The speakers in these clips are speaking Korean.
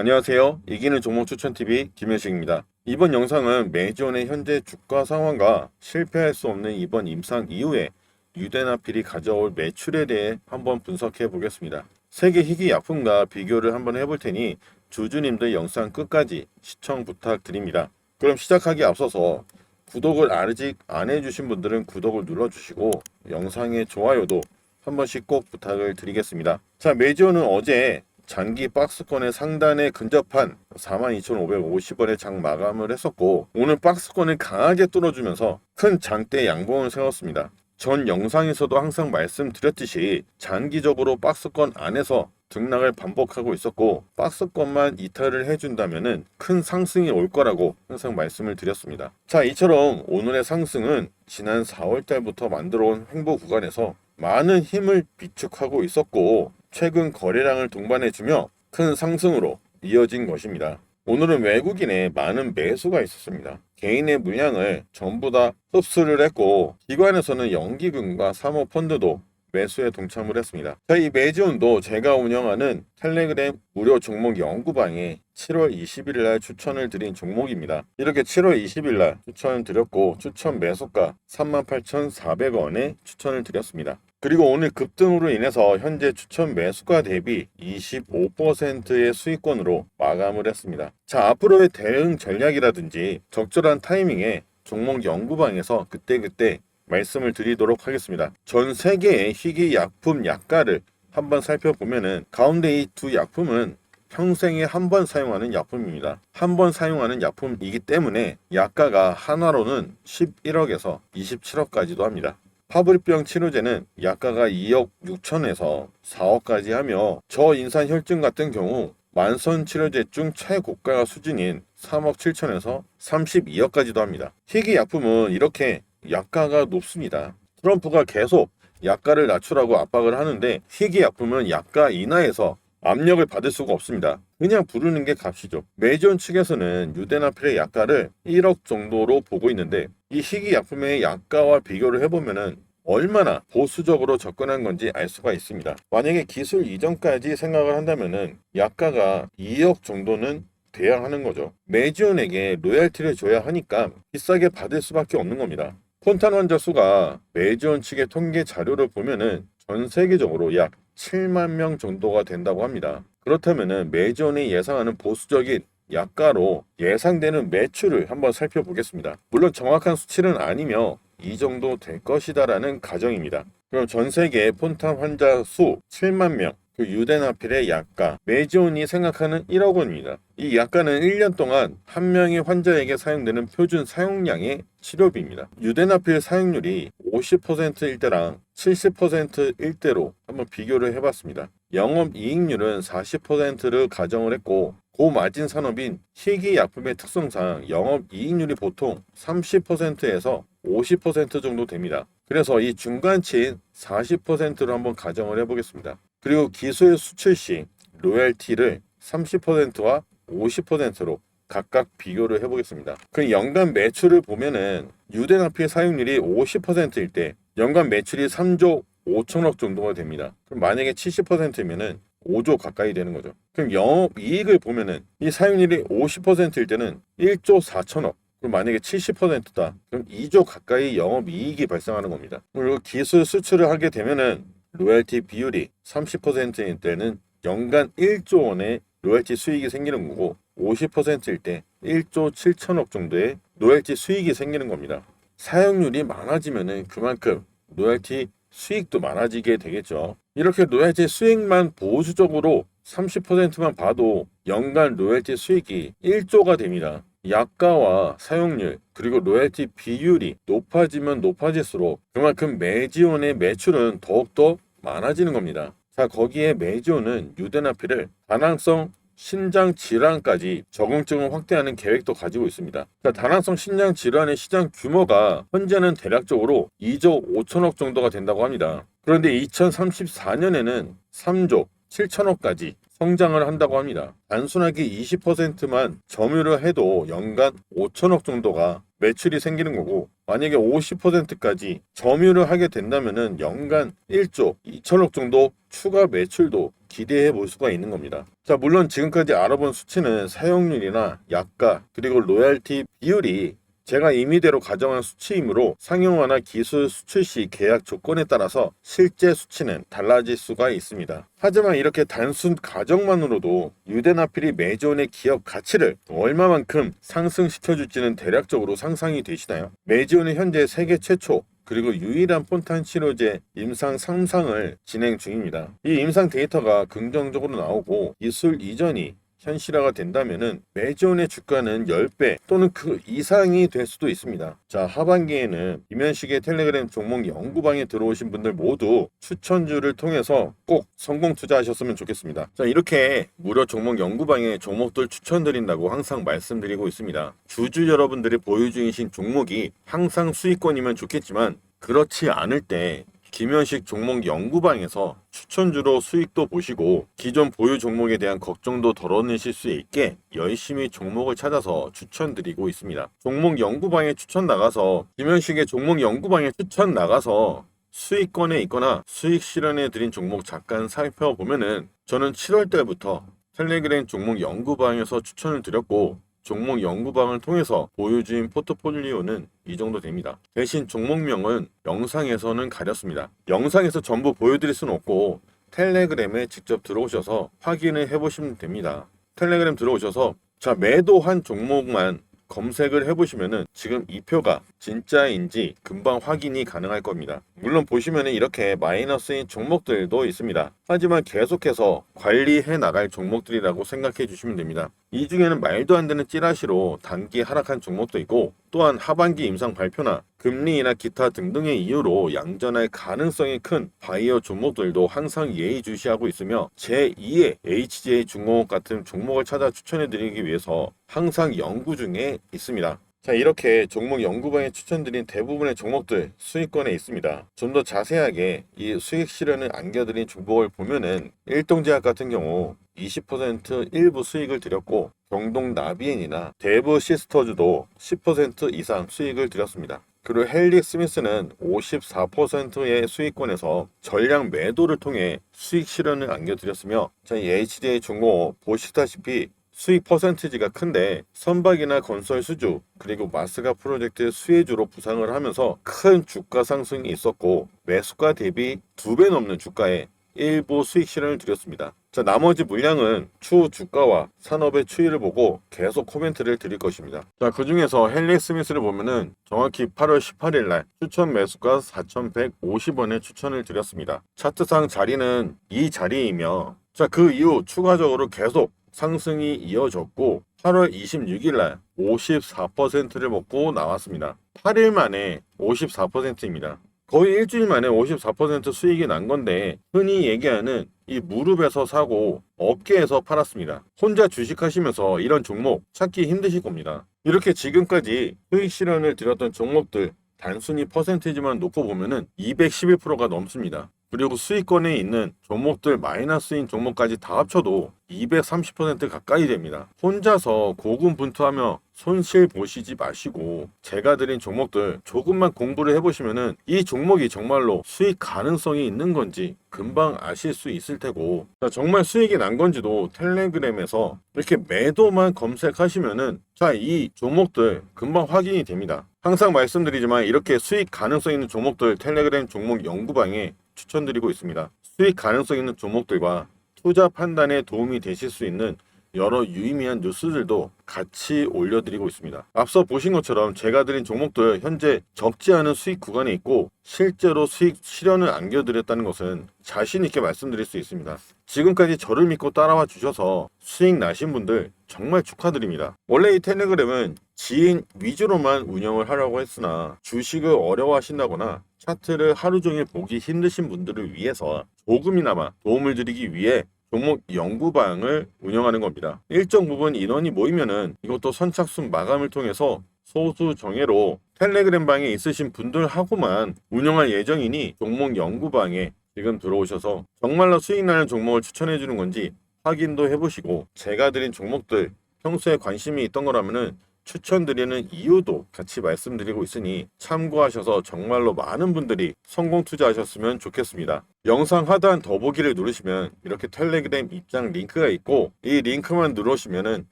안녕하세요. 이기는 종목 추천TV 김현식입니다. 이번 영상은 메이존의 현재 주가 상황과 실패할 수 없는 이번 임상 이후에 유대나필이 가져올 매출에 대해 한번 분석해 보겠습니다. 세계 희귀 약품과 비교를 한번 해볼 테니 주주님들 영상 끝까지 시청 부탁드립니다. 그럼 시작하기 앞서서 구독을 아직 안 해주신 분들은 구독을 눌러주시고 영상의 좋아요도 한 번씩 꼭 부탁을 드리겠습니다. 자, 메이저는 어제 장기 박스권의 상단에 근접한 42,550원의 장 마감을 했었고 오늘 박스권을 강하게 뚫어주면서 큰 장대 양봉을 세웠습니다. 전 영상에서도 항상 말씀드렸듯이 장기적으로 박스권 안에서 등락을 반복하고 있었고 박스권만 이탈을 해준다면은 큰 상승이 올 거라고 항상 말씀을 드렸습니다. 자, 이처럼 오늘의 상승은 지난 4월 달부터 만들어온 횡보 구간에서 많은 힘을 비축하고 있었고 최근 거래량을 동반해주며 큰 상승으로 이어진 것입니다. 오늘은 외국인의 많은 매수가 있었습니다. 개인의 물량을 전부 다 흡수를 했고 기관에서는 연기금과 사모펀드도 매수에 동참을 했습니다. 자, 이 매지온도 제가 운영하는 텔레그램 무료 종목 연구방에 7월 20일 날 추천을 드린 종목입니다. 이렇게 7월 20일 날 추천을 드렸고 추천 매수가 38,400원에 추천을 드렸습니다. 그리고 오늘 급등으로 인해서 현재 추천 매수가 대비 25%의 수익권으로 마감을 했습니다. 자, 앞으로의 대응 전략이라든지 적절한 타이밍에 종목 연구방에서 그때그때 말씀을 드리도록 하겠습니다. 전 세계의 희귀 약품 약가를 한번 살펴보면은 가운데 이 두 약품은 평생에 한 번 사용하는 약품입니다. 한 번 사용하는 약품이기 때문에 약가가 하나로는 11억에서 27억까지도 합니다. 파브리병 치료제는 약가가 2억 6천에서 4억까지 하며 저인산 혈증 같은 경우 만선 치료제 중 최고가 수준인 3억 7천에서 32억까지도 합니다. 희귀 약품은 이렇게 약가가 높습니다. 트럼프가 계속 약가를 낮추라고 압박을 하는데 희귀 약품은 약가 인하에서 압력을 받을 수가 없습니다. 그냥 부르는 게 값이죠. 메이존 측에서는 유데나필의 약가를 1억 정도로 보고 있는데 이 희귀 약품의 약가와 비교를 해보면은 얼마나 보수적으로 접근한 건지 알 수가 있습니다. 만약에 기술 이전까지 생각을 한다면은 약가가 2억 정도는 돼야 하는 거죠. 메이지온에게 로얄티를 줘야 하니까 비싸게 받을 수밖에 없는 겁니다. 폰탄 환자 수가 메이지온 측의 통계 자료를 보면은 전 세계적으로 약 7만 명 정도가 된다고 합니다. 그렇다면은 메이지온이 예상하는 보수적인 약가로 예상되는 매출을 한번 살펴보겠습니다. 물론 정확한 수치는 아니며 이 정도 될 것이다라는 가정입니다. 그럼 전 세계 폰탄 환자 수 7만 명, 그 유데나필의 약가, 메지온이 생각하는 1억 원입니다. 이 약가는 1년 동안 한 명의 환자에게 사용되는 표준 사용량의 치료비입니다. 유데나필 사용률이 50%일 때랑 70%일 때로 한번 비교를 해봤습니다. 영업 이익률은 40%를 가정을 했고 고마진 산업인 희귀 약품의 특성상 영업 이익률이 보통 30%에서 50% 정도 됩니다. 그래서 이 중간치인 40%로 한번 가정을 해보겠습니다. 그리고 기술 수출 시 로열티를 30%와 50%로 각각 비교를 해보겠습니다. 그 연간 매출을 보면은 유대나필 사용률이 50%일 때 연간 매출이 3조 5천억 정도가 됩니다. 그럼 만약에 70%면은 5조 가까이 되는 거죠. 그럼 영업 이익을 보면은 이 사용률이 50%일 때는 1조 4천억. 그럼 만약에 70%다. 그럼 2조 가까이 영업 이익이 발생하는 겁니다. 그리고 기술 수출을 하게 되면은 로열티 비율이 30%일 때는 연간 1조 원의 로열티 수익이 생기는 거고 50%일 때 1조 7천억 정도의 로열티 수익이 생기는 겁니다. 사용률이 많아지면은 그만큼 로열티 수익도 많아지게 되겠죠. 이렇게 로열티 수익만 보수적으로 30%만 봐도 연간 로열티 수익이 1조가 됩니다. 약가와 사용률 그리고 로열티 비율이 높아지면 높아질수록 그만큼 매지온의 매출은 더욱더 많아지는 겁니다. 자 거기에 매지온은 유데나필을 다낭성 신장 질환까지 적응증을 확대하는 계획도 가지고 있습니다. 자, 다낭성 신장 질환의 시장 규모가 현재는 대략적으로 2조 5천억 정도가 된다고 합니다. 그런데 2034년에는 3조 7천억까지 성장을 한다고 합니다. 단순하게 20%만 점유를 해도 연간 5천억 정도가 매출이 생기는 거고 만약에 50%까지 점유를 하게 된다면은 연간 1조 2천억 정도 추가 매출도 기대해 볼 수가 있는 겁니다. 자, 물론 지금까지 알아본 수치는 사용률이나 약가 그리고 로얄티 비율이 제가 임의대로 가정한 수치이므로 상용화나 기술 수출 시 계약 조건에 따라서 실제 수치는 달라질 수가 있습니다. 하지만 이렇게 단순 가정만으로도 유대나필이 메존의 기업 가치를 얼마만큼 상승시켜줄지는 대략적으로 상상이 되시나요? 메지온은 현재 세계 최초 그리고 유일한 폰탄 치료제 임상 3상을 진행 중입니다. 이 임상 데이터가 긍정적으로 나오고 기술 이전이 현실화가 된다면은 메지온의 주가는 10배 또는 그 이상이 될 수도 있습니다. 자, 하반기에는 김현식의 텔레그램 종목 연구방에 들어오신 분들 모두 추천주를 통해서 꼭 성공 투자하셨으면 좋겠습니다. 자, 이렇게 무료 종목 연구방에 종목들 추천드린다고 항상 말씀드리고 있습니다. 주주 여러분들이 보유 중이신 종목이 항상 수익권이면 좋겠지만 그렇지 않을 때 김현식 종목 연구방에서 추천주로 수익도 보시고 기존 보유 종목에 대한 걱정도 덜어내실 수 있게 열심히 종목을 찾아서 추천드리고 있습니다. 종목 연구방에 추천 나가서 김현식의 종목 연구방에 추천 나가서 수익권에 있거나 수익 실현해 드린 종목 잠깐 살펴보면은 저는 7월 달부터 텔레그램 종목 연구방에서 추천을 드렸고 종목 연구방을 통해서 보유 중인 포트폴리오는 이 정도 됩니다. 대신 종목명은 영상에서는 가렸습니다. 영상에서 전부 보여드릴 수는 없고 텔레그램에 직접 들어오셔서 확인을 해보시면 됩니다. 텔레그램 들어오셔서 자 매도한 종목만 검색을 해보시면은 지금 이 표가 진짜인지 금방 확인이 가능할 겁니다. 물론 보시면은 이렇게 마이너스인 종목들도 있습니다. 하지만 계속해서 관리해 나갈 종목들이라고 생각해 주시면 됩니다. 이 중에는 말도 안 되는 찌라시로 단기 하락한 종목도 있고 또한 하반기 임상 발표나 금리나 기타 등등의 이유로 양전할 가능성이 큰 바이오 종목들도 항상 예의주시하고 있으며 제2의 HJ 중공업 같은 종목을 찾아 추천해드리기 위해서 항상 연구 중에 있습니다. 자 이렇게 종목 연구방에 추천드린 대부분의 종목들 수익권에 있습니다. 좀 더 자세하게 이 수익 실현을 안겨드린 종목을 보면은 일동제약 같은 경우 20% 일부 수익을 드렸고 경동 나비엔이나 대부 시스터즈도 10% 이상 수익을 드렸습니다. 그리고 헬릭 스미스는 54%의 수익권에서 전량 매도를 통해 수익 실현을 안겨드렸으며 저희 HDA 중공업 보시다시피 수익 퍼센티지가 큰데 선박이나 건설 수주 그리고 마스가 프로젝트 수혜주로 부상을 하면서 큰 주가 상승이 있었고 매수가 대비 두 배 넘는 주가에 일부 수익 실현을 드렸습니다. 자, 나머지 물량은 추후 주가와 산업의 추이를 보고 계속 코멘트를 드릴 것입니다. 자, 그 중에서 헬릭 스미스를 보면은 정확히 8월 18일 날 추천 매수가 4,150원에 추천을 드렸습니다. 차트상 자리는 이 자리이며 자, 그 이후 추가적으로 계속 상승이 이어졌고 8월 26일 날 54%를 먹고 나왔습니다. 8일 만에 54%입니다. 거의 일주일 만에 54% 수익이 난 건데 흔히 얘기하는 이 무릎에서 사고 업계에서 팔았습니다. 혼자 주식하시면서 이런 종목 찾기 힘드실 겁니다. 이렇게 지금까지 수익 실현을 드렸던 종목들 단순히 퍼센테이지만 놓고 보면은 211%가 넘습니다. 그리고 수익권에 있는 종목들 마이너스인 종목까지 다 합쳐도 230% 가까이 됩니다. 혼자서 고군분투하며 손실 보시지 마시고 제가 드린 종목들 조금만 공부를 해보시면은 이 종목이 정말로 수익 가능성이 있는 건지 금방 아실 수 있을 테고 자, 정말 수익이 난 건지도 텔레그램에서 이렇게 매도만 검색하시면은 자 이 종목들 금방 확인이 됩니다. 항상 말씀드리지만 이렇게 수익 가능성 있는 종목들 텔레그램 종목 연구방에 추천드리고 있습니다. 수익 가능성 있는 종목들과 투자 판단에 도움이 되실 수 있는 여러 유의미한 뉴스들도 같이 올려드리고 있습니다. 앞서 보신 것처럼 제가 드린 종목들 현재 적지 않은 수익 구간에 있고 실제로 수익 실현을 안겨드렸다는 것은 자신 있게 말씀드릴 수 있습니다. 지금까지 저를 믿고 따라와 주셔서 수익 나신 분들 정말 축하드립니다. 원래 이 텔레그램은 지인 위주로만 운영을 하려고 했으나 주식을 어려워하신다거나 차트를 하루 종일 보기 힘드신 분들을 위해서 조금이나마 도움을 드리기 위해 종목 연구 방을 운영하는 겁니다. 일정 부분 인원이 모이면은 이것도 선착순 마감을 통해서 소수 정예로 텔레그램 방에 있으신 분들하고만 운영할 예정이니 종목 연구방에 지금 들어오셔서 정말로 수익 나는 종목을 추천해 주는 건지 확인도 해보시고 제가 드린 종목들 평소에 관심이 있던 거라면은 추천드리는 이유도 같이 말씀드리고 있으니 참고하셔서 정말로 많은 분들이 성공 투자하셨으면 좋겠습니다. 영상 하단 더보기를 누르시면 이렇게 텔레그램 입장 링크가 있고 이 링크만 누르시면은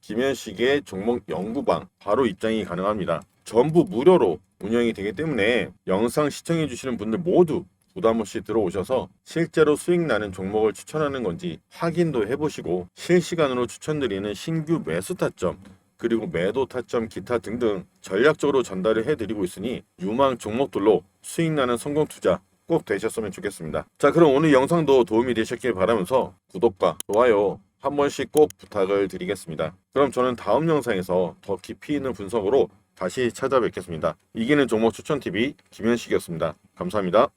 김현식의 종목 연구방 바로 입장이 가능합니다. 전부 무료로 운영이 되기 때문에 영상 시청해 주시는 분들 모두 부담 없이 들어오셔서 실제로 수익 나는 종목을 추천하는 건지 확인도 해보시고 실시간으로 추천드리는 신규 매수 타점 그리고 매도 타점 기타 등등 전략적으로 전달을 해드리고 있으니 유망 종목들로 수익 나는 성공 투자 꼭 되셨으면 좋겠습니다. 자 그럼 오늘 영상도 도움이 되셨길 바라면서 구독과 좋아요 한 번씩 꼭 부탁을 드리겠습니다. 그럼 저는 다음 영상에서 더 깊이 있는 분석으로 다시 찾아뵙겠습니다. 이기는 종목 추천 TV 김현식이었습니다. 감사합니다.